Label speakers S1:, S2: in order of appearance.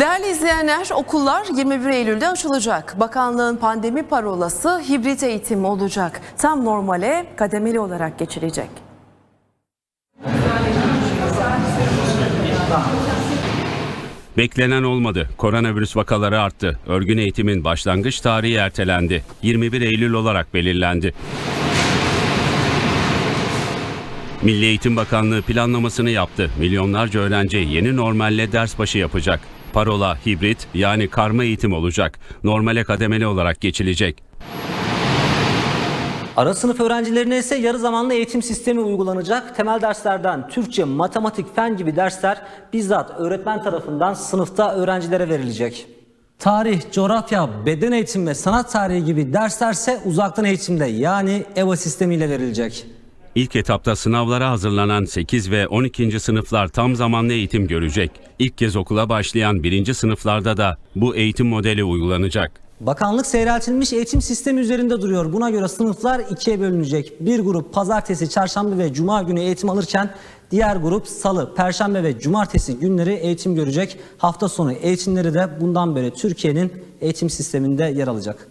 S1: Değerli izleyenler, okullar 21 Eylül'de açılacak. Bakanlığın pandemi parolası hibrit eğitim olacak. Tam normale kademeli olarak geçilecek.
S2: Beklenen olmadı. Koronavirüs vakaları arttı. Örgün eğitimin başlangıç tarihi ertelendi. 21 Eylül olarak belirlendi. Milli Eğitim Bakanlığı planlamasını yaptı. Milyonlarca öğrenci yeni normalle ders başı yapacak. Parola hibrit yani karma eğitim olacak. Normale kademeli olarak geçilecek.
S3: Ara sınıf öğrencilerine ise yarı zamanlı eğitim sistemi uygulanacak. Temel derslerden Türkçe, matematik, fen gibi dersler bizzat öğretmen tarafından sınıfta öğrencilere verilecek. Tarih, coğrafya, beden eğitimi ve sanat tarihi gibi derslerse uzaktan eğitimde yani EVA sistemiyle verilecek.
S2: İlk etapta sınavlara hazırlanan 8 ve 12. sınıflar tam zamanlı eğitim görecek. İlk kez okula başlayan 1. sınıflarda da bu eğitim modeli uygulanacak.
S3: Bakanlık seyreltilmiş eğitim sistemi üzerinde duruyor. Buna göre sınıflar ikiye bölünecek. Bir grup pazartesi, çarşamba ve cuma günü eğitim alırken diğer grup salı, perşembe ve cumartesi günleri eğitim görecek. Hafta sonu eğitimleri de bundan beri Türkiye'nin eğitim sisteminde yer alacak.